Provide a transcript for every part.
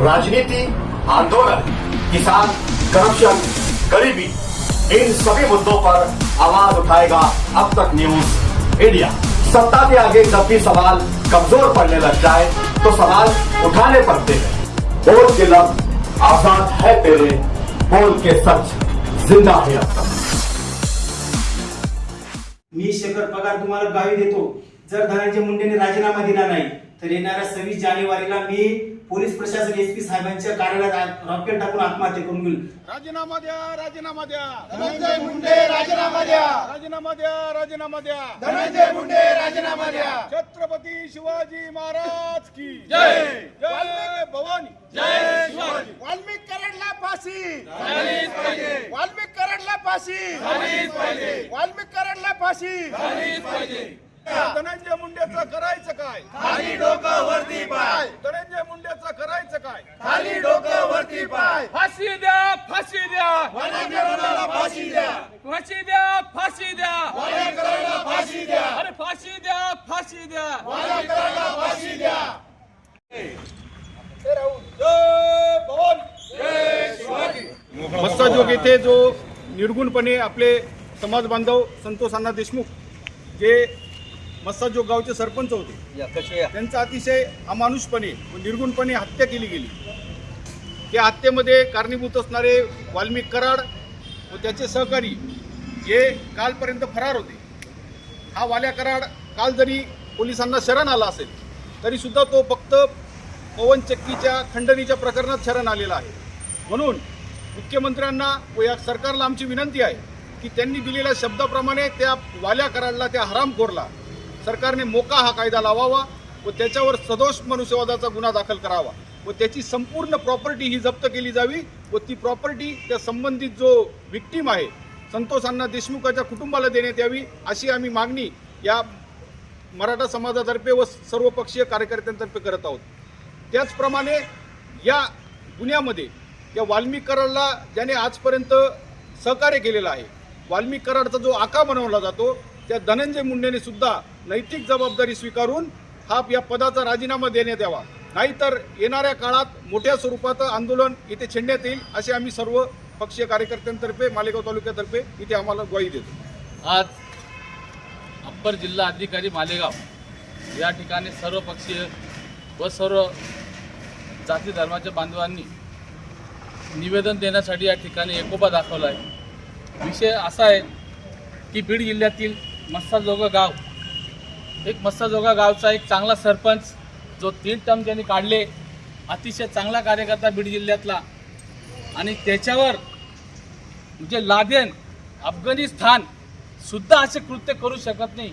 राजनीति, आंदोलन, किसान, करप्शन, गरीबी, इन सभी मुद्दों पर आवाज़ उठाएगा अब तक न्यूज़ इंडिया। सत्ता के आगे जब भी सवाल कमज़ोर पड़ने लग जाए तो सवाल उठाने पड़ते हैं। बोल के लफ्ज आज़ाद है तेरे, बोल के सच, ज़िंदा है अब तक। मी शेखर पगार तुम्हाला गावी देतो. जर धनंजय मुंडेने राजीनामा दिला नाही, तर येणाऱ्या सव्वीस जानेवारीला मी पोलीस प्रशासन एस पी साहेबांच्या कार्यालयात रॉकेट टाकून आत्महत्या करून घेईल राजीनामा द्या राजीनामा द्या. धनंजय मुंडे राजीनामा द्या. राजीनामा द्या राजीनामा द्या. धनंजय मुंडे राजीनामा द्या. छत्रपती शिवाजी महाराज की जय. जय. भवानी. जय शिवाजी. वाल्मिक कराडला फाशी. झालीच पाहिजे. वाल्मिक कराडला फाशी. झालीच पाहिजे. वाल्मिक कराडला फाशी. झालीच पाहिजे. धनंजय मुंडेचं करायचं काय? खाली डोकं वरती पाय. धनंजय मुंडेचं करायचं काय? खाली डोकं वरती पाय. फाशी द्या फाशी द्या. वाल्मिक कराडला फाशी द्या. फाशी द्या फाशी द्या. फाशी द्या. अरे फाशी द्या फाशी द्या. वाल्मिक कराडला फाशी द्या. जय भवानी जय शिवाजी मस्साजोग येथे जो निर्गुणपणे आपले समाज बांधव संतोष अण्णा देशमुख जे मस्साजोग गावचे सरपंच होते त्यांचा अतिशय अमानुषपणे व निर्गुणपणे हत्या केली गेली. त्या हत्येमध्ये कारणीभूत असणारे वाल्मिक कराड व त्याचे सहकारी जे कालपर्यंत फरार होते. हा वाल्या कराड काल जरी पोलिसांना शरण आला असेल तरी सुद्धा तो फक्त पवन चक्कीच्या खंडणीच्या प्रकरणात शरण आलेला आहे. म्हणून मुख्यमंत्र्यांना व या सरकारला आमची विनंती आहे की त्यांनी दिलेल्या शब्दाप्रमाणे त्या वाल्या कराडला त्या हरामखोरला सरकारने मोका हा कायदा लावावा व त्याच्यावर सदोष मनुष्यवादाचा गुन्हा दाखल करावा व त्याची संपूर्ण प्रॉपर्टी ही जप्त केली जावी व ती प्रॉपर्टी त्या संबंधित जो विक्टीम आहे संतोष अण्णा देशमुखाच्या कुटुंबाला देण्यात यावी अशी आम्ही मागणी या मराठा समाजातर्फे व सर्वपक्षीय कार्यकर्त्यांतर्फे करत आहोत. त्याचप्रमाणे या गुन्ह्यामध्ये या वाल्मिक ज्याने आजपर्यंत सहकार्य केलेलं आहे वाल्मिकीकरारचा जो आका बनवला जातो त्या धनंजय मुंडेने सुद्धा नैतिक जबाबदारी स्वीकारून हा या पदाचा राजीनामा देण्यात यावा. नाहीतर येणाऱ्या काळात मोठ्या स्वरूपात आंदोलन इथे छेडण्यात येईल असे आम्ही सर्व पक्षीय कार्यकर्त्यांतर्फे मालेगाव तालुक्यातर्फे इथे आम्हाला ग्वाही देतो. आज अप्पर जिल्हा अधिकारी मालेगाव या ठिकाणी सर्व पक्षीय व सर्व जाती धर्माच्या बांधवांनी निवेदन देण्यासाठी या ठिकाणी एकोपा दाखवला आहे. विषय असा आहे की बीड जिल्ह्यातील मस्साजोगा गाव एक मस्ताजोगा गावचा एक चांगला सरपंच जो तीन टर्म त्यांनी काढले अतिशय चांगला कार्यकर्ता बीड जिल्ह्यातला. आणि त्याच्यावर म्हणजे लादेन अफगाणिस्तान सुद्धा असे कृत्य करू शकत नाही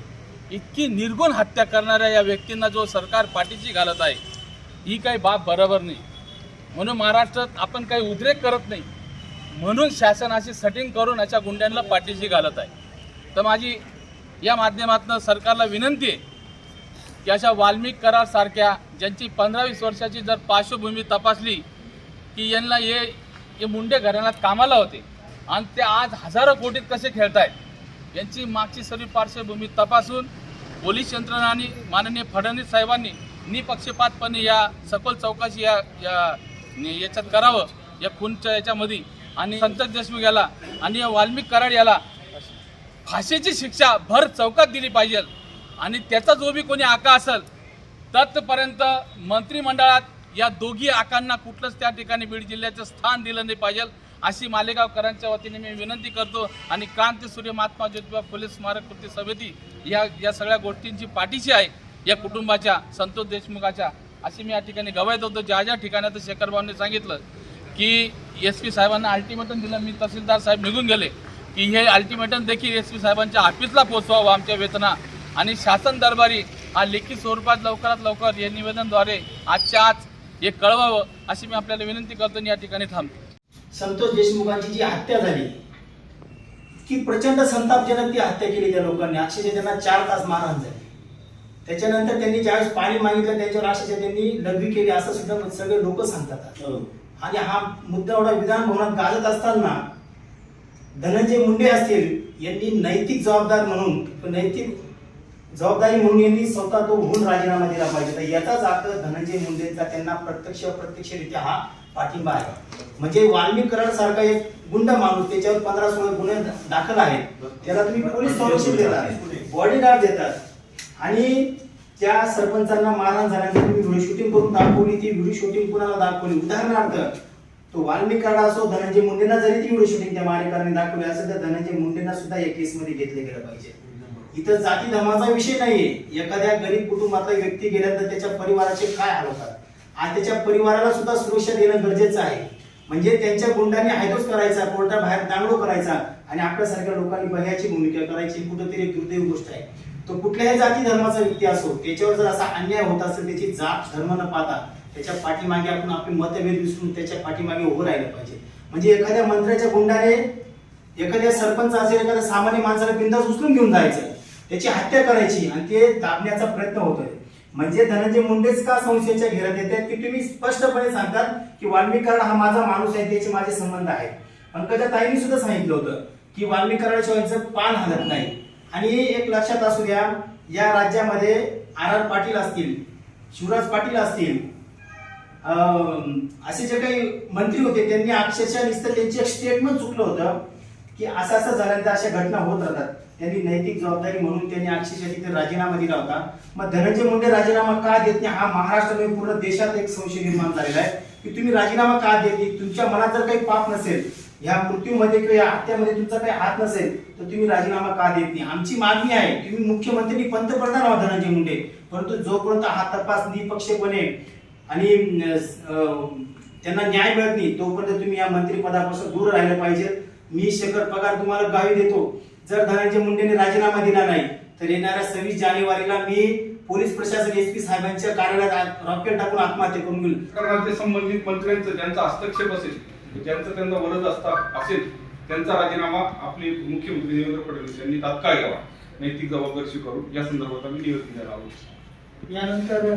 इतकी निर्गुण हत्या करणाऱ्या या व्यक्तींना जो सरकार पाठीशी घालत आहे ही काही बाब बरोबर नाही. म्हणून महाराष्ट्रात आपण काही उद्रेक करत नाही म्हणून शासन अशी करून अशा गुंड्यांना पाठीशी घालत आहे. तर माझी या माध्यमातून सरकारला विनंती आहे की अशा वाल्मिक करारसारख्या ज्यांची पंधरा वीस वर्षाची जर पार्श्वभूमी तपासली की यांना हे हे मुंडे घराण्यात कामाला होते आणि ते आज हजारो कोटीत कसे खेळतायत यांची मागची सर्व पार्श्वभूमी तपासून पोलीस यंत्रणांनी माननीय फडणवीस साहेबांनी निपक्षपातपणे या सखोल चौकशी या या याच्यात करावं या खूनच्या याच्यामध्ये. आणि संतोष देशमुख याला आणि या वाल्मिक कराड याला फाशीची शिक्षा भर चौकात दिली पाहिजे. आणि त्याचा जो बी कोणी आका असेल तत्पर्यंत मंत्रिमंडळात या दोघी आकांना कुठलंच त्या ठिकाणी बीड जिल्ह्याचं स्थान दिलं नाही पाहिजे. अशी मालेगावकरांच्या वतीने मी विनंती करतो आणि क्रांती सूर्य महात्मा ज्योतिबा फुले स्मारक कृती समिती या या सगळ्या गोष्टींची पाठीशी आहे या कुटुंबाच्या संतोष देशमुखाच्या. अशी मी या ठिकाणी गवायत होतो ज्या ज्या ठिकाणी आता सांगितलं की एस पी साहेबांना अल्टिमेटम दिलं मी तहसीलदार साहेब निघून गेले. की हे अल्टिमेटम देखील एस पी साहेबांच्या ऑफिसला पोचवावं आमच्या वेतना. आणि शासन दरबारी हा लेखी स्वरूपात लवकरात लवकर हे निवेदनद्वारे आजच्या आज हे कळवावं अशी मी आपल्याला विनंती करतो आणि या ठिकाणी थांबतो. संतोष देशमुखांची जी हत्या झाली की प्रचंड संतापजनक ती हत्या केली त्या लोकांनी. अक्षरशः त्यांना चार तास मारहाण झाली. त्याच्यानंतर त्यांनी ज्यावेळेस पाणी मागितलं त्यांच्यावर अक्षरशः त्यांनी लघवी केली असं सुद्धा सगळे लोक सांगतात. आणि हा मुद्दा एवढा विधान भवनात गाजत असताना धनंजय मुंडे असतील यांनी नैतिक जबाबदार म्हणून नैतिक जबाबदारी म्हणून यांनी स्वतः तो होऊन राजीनामा दिला पाहिजे. तर याचाच अर्थ धनंजय मुंडेंचा त्यांना प्रत्यक्ष अप्रत्यक्षरित्या हा पाठिंबा आहे. म्हणजे वाल्मिक कराड सारखा एक गुंड माणूस त्याच्यावर पंधरा सोळा गुन्हे दाखल आहेत. त्याला तुम्ही पोलीस संरक्षण देतात बॉडीगार्ड देतात. आणि त्या सरपंचांना मारहाण झाल्यानंतर तुम्ही व्हिडिओ शूटिंग करून दाखवली ती व्हिडिओ शूटिंग कुणाला दाखवली? उदाहरणार्थ तो वाल्मिकाडा असो धनंजय मुंडेंना जरी ती व्हिडिओ शूटिंग त्या मारेकरांनी दाखवली असेल तर धनंजय मुंडेंना सुद्धा या केसमध्ये घेतलं गेलं पाहिजे. इथं जाती धर्माचा विषय नाहीये. एखाद्या गरीब कुटुंबातला व्यक्ती गेल्यानंतर त्याच्या परिवाराचे काय हाल होतात आणि त्याच्या परिवाराला सुद्धा सुरक्षा देणं गरजेचं आहे. म्हणजे त्यांच्या गुंडांनी हायदोस करायचा कोर्टाबाहेर दांगडो करायचा आणि आपल्यासारख्या लोकांनी बघायची भूमिका करायची कुठंतरी कुठेतरी दुर्दैव गोष्ट आहे. तो कुठल्याही जाती धर्माचा व्यक्ती असो त्याच्यावर जर असा अन्याय होत असेल त्याची जात धर्म न पाहता त्याच्या पाठीमागे आपण आपले मतभेद विसरून त्याच्या पाठीमागे उभं राहिलं पाहिजे. म्हणजे एखाद्या मंत्र्याच्या गुंडाने एखाद्या सरपंच असेल एखाद्या सामान्य माणसाला बिंदास उचलून घेऊन जायचं. त्याची हत्या करायची आणि ते दाबण्याचा प्रयत्न होतोय. म्हणजे धनंजय मुंडेच का संशयाच्या घेरात येत की तुम्ही स्पष्टपणे सांगतात की वाल्मीकरण हा माझा माणूस आहे त्याचे माझे संबंध आहेत. पंकजा ताईंनी सुद्धा सांगितलं होतं की वाल्मीकरणाशिवायचं पान हलत नाही. आणि एक लक्षात असू द्या या राज्यामध्ये आर आर पाटील असतील शिवराज पाटील असतील असे जे काही मंत्री होते त्यांनी अक्षरशः नुसतं त्यांचे स्टेटमेंट चुकलं होतं की असं असं झाल्यानंतर अशा घटना होत राहतात. त्यांनी नैतिक जबाबदारी म्हणून त्यांनी अक्षरशः तिथे राजीनामा दिला होता. मग धनंजय मुंडे राजीनामा का देत नाही हा महाराष्ट्रामध्ये पूर्ण देशात एक संशय निर्माण झालेला आहे. की तुम्ही राजीनामा का देत नाही? तुमच्या मनात जर काही पाप नसेल या मृत्यूमध्ये किंवा या हत्यामध्ये तुमचा काही हात नसेल तर तुम्ही राजीनामा का देत नाही? आमची मागणी आहे तुम्ही मुख्यमंत्री पंतप्रधान आहात धनंजय मुंडे. परंतु जोपर्यंत हा तपास निपक्षपणे आणि त्यांना न्याय मिळत नाही तोपर्यंत तुम्ही या मंत्रिपदापासून दूर राहिलं पाहिजे. मी शेखर पगार तुम्हाला गावी देतो. जर धनंजय मुंडेने राजीनामा दिला नाही तर येणाऱ्या सव्वीस जानेवारीला मी पोलीस प्रशासन एस पी साहेबांच्या कार्यालयात रॉकेट टाकून आत्महत्या करून घेईल. संबंधित मंत्र्यांचं ज्यांचा हस्तक्षेप असेल ज्यांचं त्यांचा वरद असता असेल त्यांचा राजीनामा आपले मुख्यमंत्री देवेंद्र फडणवीस यांनी तात्काळ घ्यावा. नैतिक जबाबदारी स्वीकारून या संदर्भात आम्ही निवेदन द्यायला आहोत यानंतर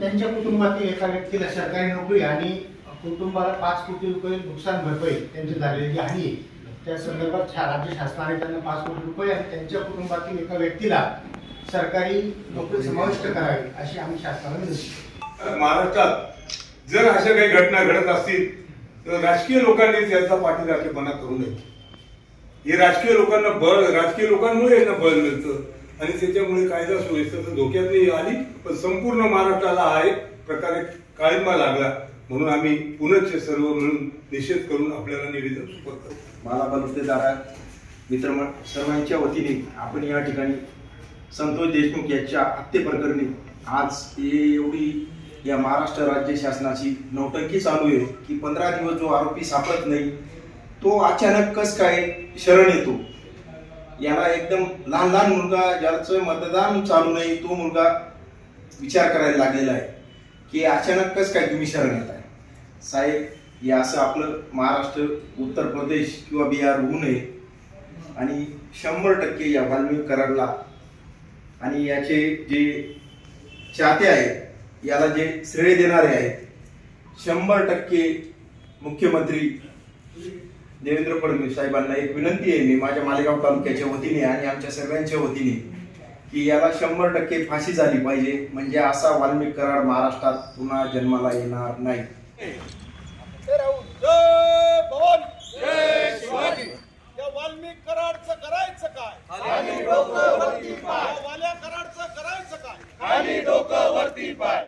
त्यांच्या कुटुंबातील एका व्यक्तीला सरकारी नोकरी आणि कुटुंबाला पाच कोटी रुपये नुकसान भरपाई त्यांची झालेली आहे. त्या संदर्भात शा- राज्य शासनाने त्यांना पाच कोटी रुपये आणि त्यांच्या कुटुंबातील एका व्यक्तीला सरकारी नोकरी समाविष्ट करावी अशी आम्ही शासनाला महाराष्ट्रात जर अशा काही घटना घडत असतील तर राजकीय लोकांनी त्यांचा पाठीराखेपणा करू नये. हे राजकीय लोकांना बळ राजकीय लोकांमुळे यांना बळ मिळतं. आणि त्याच्यामुळे कायदा सुव्यवस्था धोक्यात नाही आली पण संपूर्ण महाराष्ट्राला हा एक प्रकारे काळिंबा लागला. म्हणून आम्ही पुनश्च सर्व मिळून निषेध करून आपल्याला निवेदन सुपर करतो मला बलुतेदारा मित्र सर्वांच्या वतीने आपण या ठिकाणी संतोष देशमुख यांच्या हत्येप्रकरणी आज हे एवढी या महाराष्ट्र राज्य शासनाची नौटंकी चालू आहे की पंधरा दिवस जो आरोपी सापडत नाही तो अचानक कस काय शरण येतो? याला एकदम लहान लहान मुलगा ज्याचं मतदान चालू नाही तो मुलगा विचार करायला लागलेला आहे की अचानकच काय तुम्ही शरण येत आहे साहेब हे असं आपलं महाराष्ट्र उत्तर प्रदेश किंवा बिहार होऊ नये आणि शंभर टक्के या वाल्मिक कराडला आणि याचे जे चाहते आहेत याला जे श्रेय देणारे आहेत शंभर टक्के मुख्यमंत्री देवेंद्र फडणवीस साहेबांना एक विनंती आहे मी माझ्या मालेगाव तालुक्याच्या वतीने आणि आमच्या सर्वांच्या वतीने की याला शंभर टक्के फाशी झाली पाहिजे. म्हणजे असा वाल्मिक कराड महाराष्ट्रात पुन्हा जन्माला येणार नाही. या वाल्मिक कराडचं करायचं काय?